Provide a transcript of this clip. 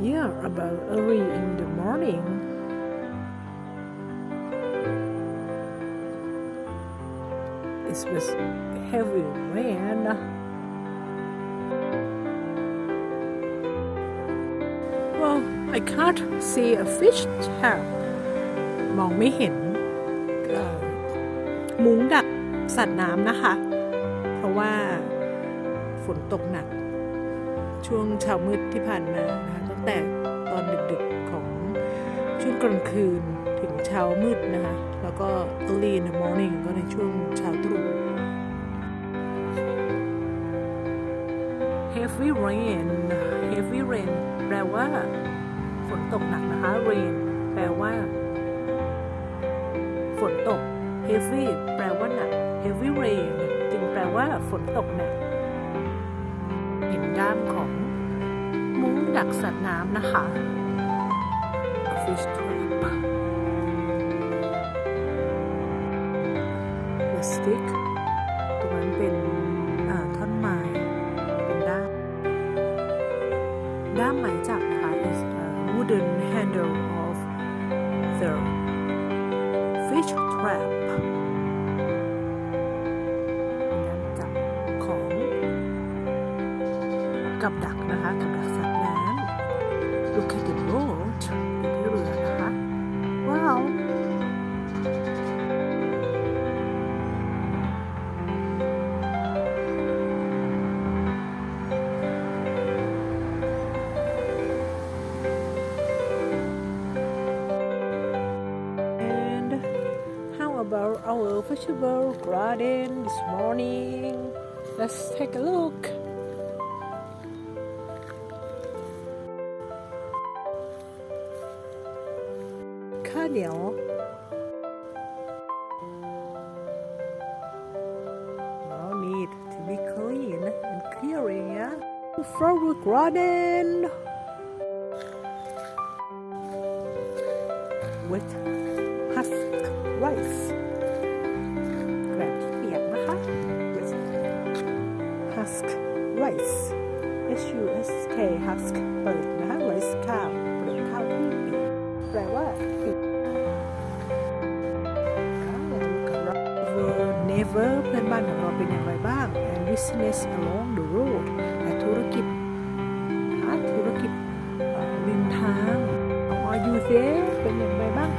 Yeah, about early in the morning. It was heavy rain. Well, I can't see a fish trap. มองไม่เห็นมุ้งดักสัตว์น้ำนะคะ เพราะว่าฝนตกหนัก ช่วงเช้ามืดที่ผ่านมานะคะ แต่ตอนดึกๆของช่วงกลางคืนถึงเช้ามืดนะคะ แล้วก็ early in the morning ก็ในช่วงเช้าตรู่ heavy rain heavy rain แปลว่า ฝนตกหนักนะคะ rain แปลว่า ฝนตก heavy แปลว่าหนัก heavy rain จึงแปลว่า ฝนตกหนัก เห็นด้ามของ กสัตว์น้ำนะคะ fish trap The stick ตรงนั้นเป็นท่อนไม้เป็นด้ามด้ามหมายจับนะคะ is a wooden handle of the fish trap ด้ามจับของกับดักนะคะกับดักสัต Look at the boat ดูที่เรือนะคะว้าว And how about our vegetable garden this morning? Let's take a look. Cow No need to be clean and clearing, yeah? Flower garden with husk rice แบบที่เปียกนะคะ with husk rice H U S K husk เปิดนะคะ rice ข้าวเปลือกข้าวที่เปียกแปลว่า Neighbor เพื่อนบ้านของเราเป็นอย่างไรบ้าง and business along the road และธุรกิจธุรกิจริมทาง How are you there เป็นอย่างไรบ้าง